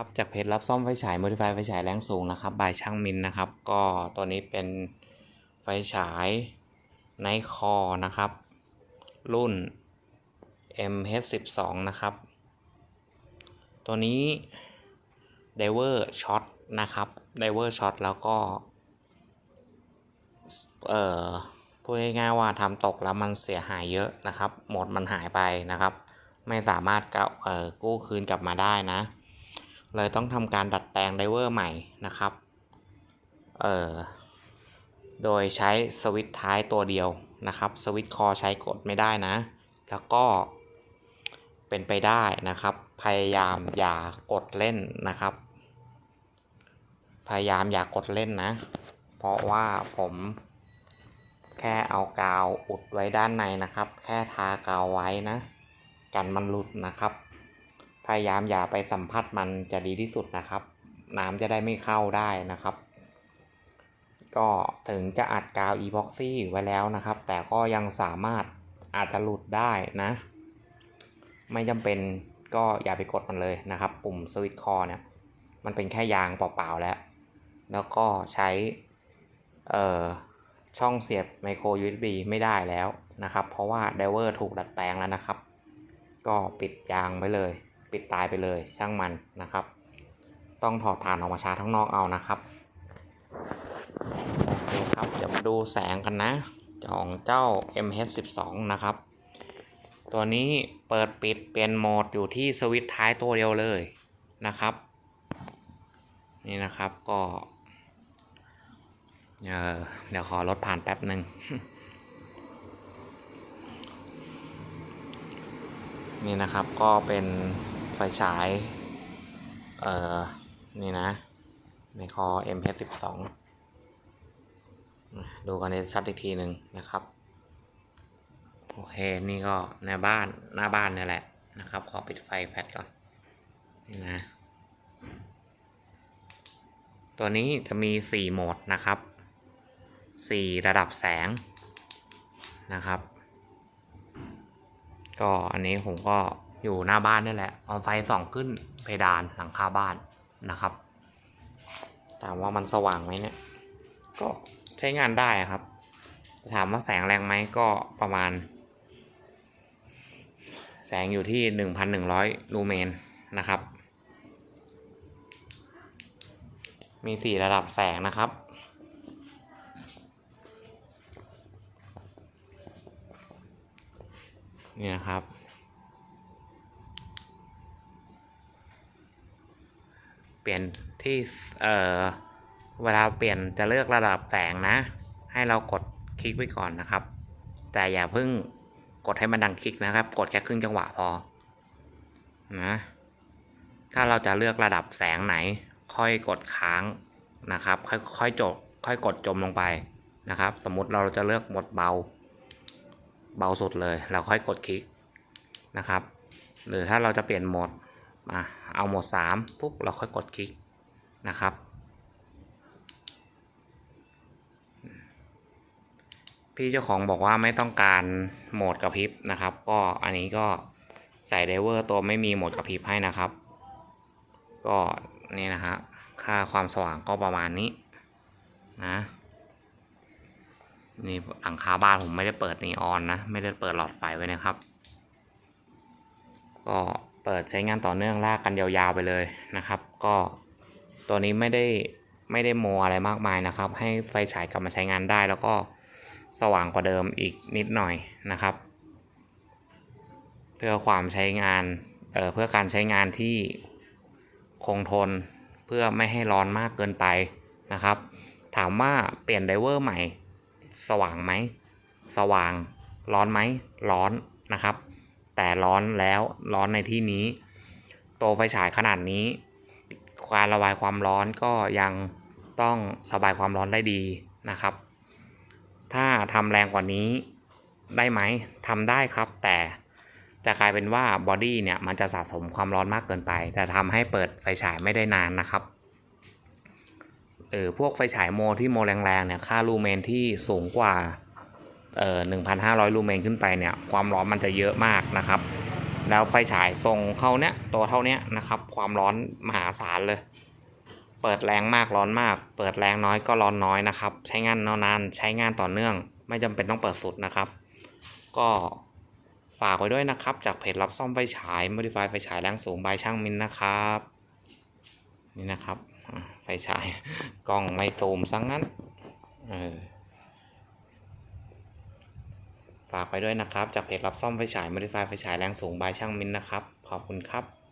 ครับจากเพจรับซ่อมไฟฉาย Modify ไฟฉายแรงสูงนะครับบายช่างมินนะครับ ก็ตัวนี้เป็นไฟฉายไนคอนะครับ รุ่น MH12 นะครับ ตัวนี้ไดเวอร์ช็อตนะครับไดเวอร์ช็อตแล้วก็ เอ่อพูดง่ายๆว่าทำตกแล้วมันเสียหายเยอะนะครับ หมดมันหายไปนะครับ ไม่สามารถกะเอ่อกู้คืนกลับมาได้นะ เลยต้องทำการดัดแปลงไดเวอร์ใหม่นะครับ เอ่อ โดยใช้สวิตช์ท้ายตัวเดียวนะครับ สวิตคอใช้กดไม่ได้นะ แล้วก็เป็นไปได้นะครับ พยายามอย่ากดเล่นนะครับ พยายามอย่ากดเล่นนะ เพราะว่าผมแค่เอากาวอุดไว้ด้านในนะครับ แค่ทากาวไว้นะ กันมันหลุดนะครับ พยายามอย่าไปสัมผัสมันจะดีที่สุดนะครับ น้ำจะได้ไม่เข้าได้นะครับ ก็ถึงจะอัดกาวอีพ็อกซี่ไว้แล้วนะครับ แต่ก็ยังสามารถอาจจะหลุดได้นะ ไม่จำเป็นก็อย่าไปกดมันเลยนะครับ ปุ่มสวิตช์คอเนี่ย มันเป็นแค่ยางเปล่าๆแล้ว แล้วก็ใช้เอ่อช่องเสียบไมโคร USB ไม่ได้แล้วนะครับ เพราะว่าไดเวอร์ถูกดัดแปลงแล้วนะครับ ก็ปิดยางไว้เลย ปิดตายไปเลยช่างมันนะครับ ต้องถอดฐานออกมาชาร์จข้างนอกเอานะครับโอเคครับเดี๋ยวมาดูแสงกันนะของเจ้า MH12 นะครับ ตัวนี้เปิดปิดเปลี่ยนโหมดอยู่ที่สวิตช์ท้ายตัวเดียวเลยนะครับ นี่นะครับก็เออเดี๋ยวขอลดผ่านแป๊บหนึ่งนี่นะครับก็เป็น ไฟฉาย เอ่อ นี่นะ ในคอ M12 ดูกันในชัดอีกทีหนึ่งนะครับ โอเค นี่ก็ในบ้านหน้าบ้านนี่แหละนะครับ ขอปิดไฟแฟลชก่อน นี่นะ ตัวนี้จะมี 4 โหมดนะครับ 4 ระดับแสงนะครับ ก็อันนี้ผมก็ อยู่หน้าบ้านนี่แหละเอาไฟส่องขึ้นเพดานหลังคาบ้านนะครับถามว่ามันสว่างไหมเนี่ย ก็ใช้งานได้ครับ ถามว่าแสงแรงไหมก็ประมาณ แสงอยู่ที่ 1,100 ลูเมนนะครับ มี 4 ระดับแสงนะครับนี่นะครับ เปลี่ยนที่เอ่อเวลาเปลี่ยนจะเลือกระดับแสงนะ ให้เรากดคลิกไว้ก่อนนะครับ แต่อย่าเพิ่งกดให้มันดังคลิกนะครับ กดแค่ครึ่งจังหวะพอนะถ้าเราจะเลือกระดับแสงไหน ค่อยกดค้างนะครับ ค่อยค่อยจบค่อยกดจมลงไปนะครับ สมมุติเราจะเลือกโหมดเบา เบาสุดเลย เราค่อยกดคลิกนะครับ หรือถ้าเราจะเปลี่ยนโหมด มาเอาโหมด3ปุ๊บเราค่อยกดคลิกนะครับ พี่เจ้าของบอกว่าไม่ต้องการโหมดกระพริบนะครับ ก็อันนี้ก็ใส่ไดเวอร์ตัวไม่มีโหมดกระพริบให้นะครับ ก็นี่นะฮะค่าความสว่างก็ประมาณนี้นะนี่หลังคาบ้านผมไม่ได้เปิดนีออนนะ ไม่ได้เปิดหลอดไฟไว้นะครับ ก็ เปิดใช้งานต่อเนื่องลากกันยาวๆไปเลยนะครับ ก็ตัวนี้ไม่ได้ไม่ได้โมอะไรมากมายนะครับ ให้ไฟฉายกลับมาใช้งานได้แล้วก็สว่างกว่าเดิมอีกนิดหน่อยนะครับ เพื่อความใช้งานเอ่อเพื่อการใช้งานที่คงทนเพื่อไม่ให้ร้อนมากเกินไปนะครับ ถามว่าเปลี่ยนไดเวอร์ใหม่ สว่างไหม สว่างร้อนไหมร้อนนะครับ แต่ร้อนแล้วร้อนในที่นี้ โตวไฟฉายขนาดนี้การระบายความร้อนก็ยังต้องระบายความร้อนได้ดีนะครับ ถ้าทำแรงกว่านี้ได้ไหมทำได้ครับ แต่แต่กลายเป็นว่าบอดี้เนี่ยมันจะสะสมความร้อนมากเกินไป แต่ทำให้เปิดไฟฉายไม่ได้นานนะครับเออพวกไฟฉายโมที่โมแรงๆเนี่ยค่าลูเมนที่สูงกว่า เอ่อ1,500 ลูเมนขึ้นไปเนี่ยความร้อนมันจะเยอะมากนะครับ แล้วไฟฉายทรงเขาเนี้ยตัวเท่าเนี้ยนะครับ ความร้อนมหาศาลเลย เปิดแรงมากร้อนมาก เปิดแรงน้อยก็ร้อนน้อยนะครับ ใช้งานนานๆใช้งานต่อเนื่อง ไม่จำเป็นต้องเปิดสุดนะครับ ก็ฝากไว้ด้วยนะครับ จากเพจรับซ่อมไฟฉาย Modify ไฟฉายแรงสูงบายช่างมินนะครับ นี่นะครับ ไฟฉายกล้องไม่ตูมซังนั้น เออ ฝากไปด้วยนะครับ จากเพจรับซ่อมไฟฉายมอดิฟายไฟฉายแรงสูงบายช่างมินนะครับ ขอบคุณครับ